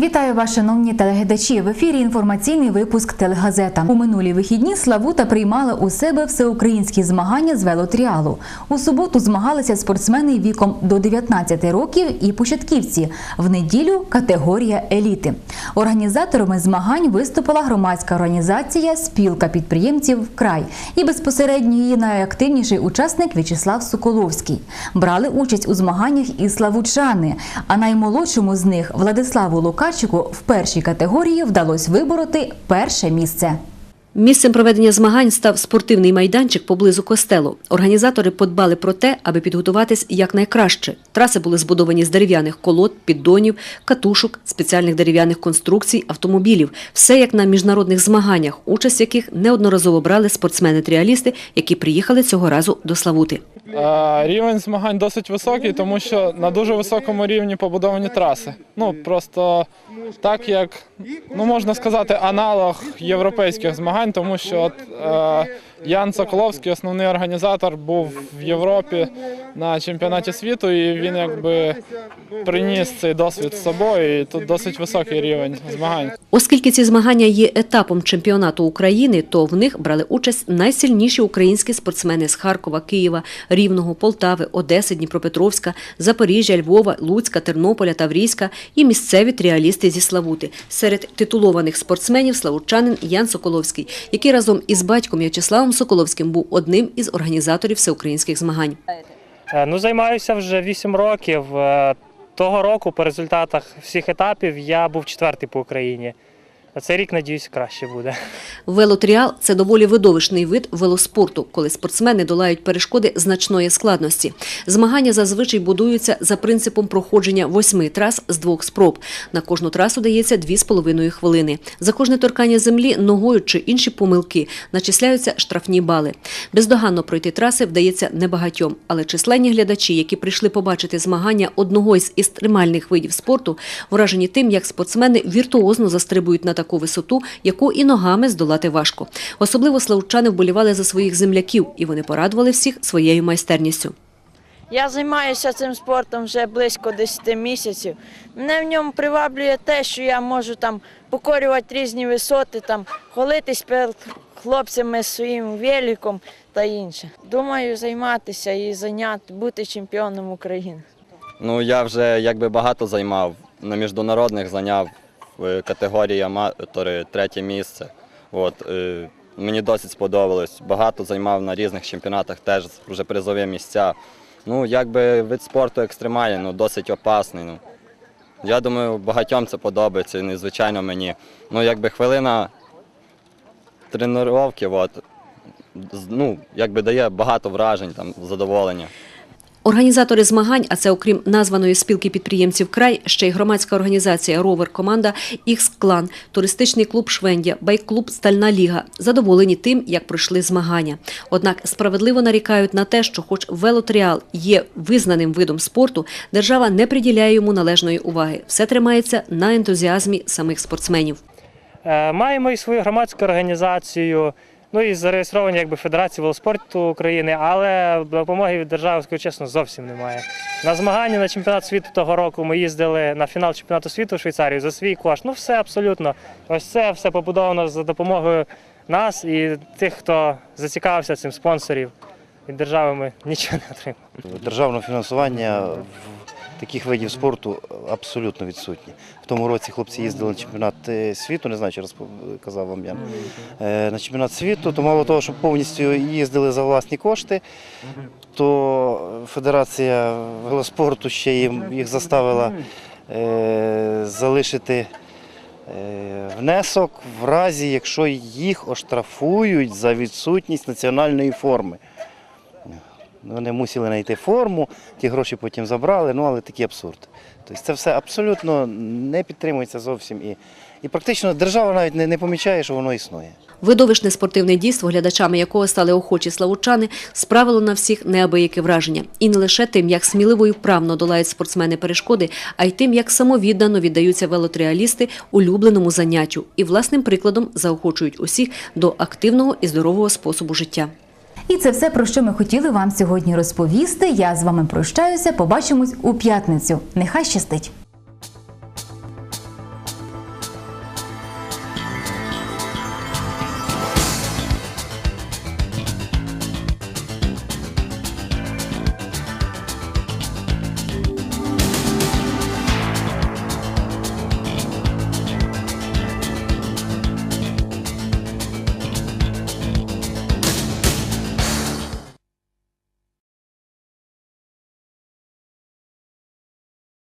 Вітаю вас, шановні телеглядачі. В ефірі інформаційний випуск телегазета. У минулі вихідні Славута приймала у себе всеукраїнські змагання з велотріалу. У суботу змагалися спортсмени віком до 19 років і початківці. В неділю категорія еліти. Організаторами змагань виступила громадська організація Спілка підприємців Край і безпосередньо її найактивніший учасник В'ячеслав Соколовський. Брали участь у змаганнях і славучани, а наймолодшому з них Владиславу Лукачику в першій категорії вдалося вибороти перше місце. Місцем проведення змагань став спортивний майданчик поблизу костелу. Організатори подбали про те, аби підготуватись якнайкраще. Траси були збудовані з дерев'яних колод, піддонів, катушок, спеціальних дерев'яних конструкцій, автомобілів. Все як на міжнародних змаганнях, участь яких неодноразово брали спортсмени-тріалісти, які приїхали цього разу до Славути. Рівень змагань досить високий, тому що на дуже високому рівні побудовані траси. Ну просто так як ну можна сказати, аналог європейських змагань, тому що от, е, Ян Соколовський, основний організатор, був в Європі на чемпіонаті світу, і він якби приніс цей досвід з собою. І тут досить високий рівень змагань. Оскільки ці змагання є етапом чемпіонату України, то в них брали участь найсильніші українські спортсмени з Харкова, Києва, Рівного, Полтави, Одеси, Дніпропетровська, Запоріжжя, Львова, Луцька, Тернополя, Таврійська і місцеві тріалісти зі Славути. Серед титулованих спортсменів славутчанин Ян Соколовський, який разом із батьком В'ячеславом Соколовським був одним із організаторів всеукраїнських змагань. Е, Ну, займаюся вже 8 років. Е, Того року по результатах всіх етапів я був четвертий по Україні. А цей рік, надіюсь, краще буде. Велотріал – це доволі видовищний вид велоспорту, коли спортсмени долають перешкоди значної складності. Змагання зазвичай будуються за принципом проходження восьми трас з двох спроб. На кожну трасу дається дві з половиною хвилини. За кожне торкання землі ногою чи інші помилки начисляються штрафні бали. Бездоганно пройти траси вдається небагатьом, але численні глядачі, які прийшли побачити змагання одного із екстремальних видів спорту, вражені тим, як спортсмени віртуозно застрибують на таку висоту, яку і ногами здолати важко. Особливо славучани вболівали за своїх земляків, і вони порадували всіх своєю майстерністю. Я займаюся цим спортом вже близько 10 місяців. Мене в ньому приваблює те, що я можу там покорювати різні висоти, там хвалитись перед хлопцями своїм великом та інше. Думаю, займатися і зайняти, бути чемпіоном України. Ну, я вже якби багато займав на міжнародних зайняв в категорії аматори третє місце. От, е, мені досить сподобалось. Багато займав на різних чемпіонатах, теж вже призові місця. Ну, якби вид спорту екстремальний, ну, досить опасний. Ну. Я думаю, багатьом це подобається, і незвичайно мені. Ну, якби хвилина тренування, от, ну, якби дає багато вражень, там, задоволення. Організатори змагань, а це окрім названої спілки підприємців край, ще й громадська організація Ровер Команда, Ікс Клан, туристичний клуб Швендя, байк-клуб Стальна Ліга задоволені тим, як пройшли змагання. Однак справедливо нарікають на те, що, хоч велотріал є визнаним видом спорту, держава не приділяє йому належної уваги. Все тримається на ентузіазмі самих спортсменів. Е, Маємо і свою громадську організацію, ну і зареєстровані якби Федерації велоспорту України, але допомоги від держави, скажу чесно, зовсім немає. На змагання на чемпіонат світу того року ми їздили на фінал чемпіонату світу в Швейцарію за свій кошт. Ну все абсолютно. Ось це все побудовано за допомогою нас і тих, хто зацікавився цим спонсорів. Від держави ми нічого не отримали. Державного фінансування таких видів спорту абсолютно відсутні. В тому році хлопці їздили на чемпіонат е, світу, не знаю, чи раз казав вам я. Е, На чемпіонат світу, то мало того, що повністю їздили за власні кошти, то Федерація велоспорту ще їм їх заставила е, залишити е, внесок в разі, якщо їх оштрафують за відсутність національної форми. Вони мусили знайти форму, ті гроші потім забрали, ну але такий абсурд. Тобто це все абсолютно не підтримується зовсім. І, і практично держава навіть не, не помічає, що воно існує. Видовищне спортивне дійство, глядачами якого стали охочі славучани, справило на всіх неабияке враження. І не лише тим, як сміливо і вправно долають спортсмени перешкоди, а й тим, як самовіддано віддаються велотріалісти улюбленому заняттю і власним прикладом заохочують усіх до активного і здорового способу життя. І це все про що ми хотіли вам сьогодні розповісти. Я з вами прощаюся. Побачимось у п'ятницю. Нехай щастить!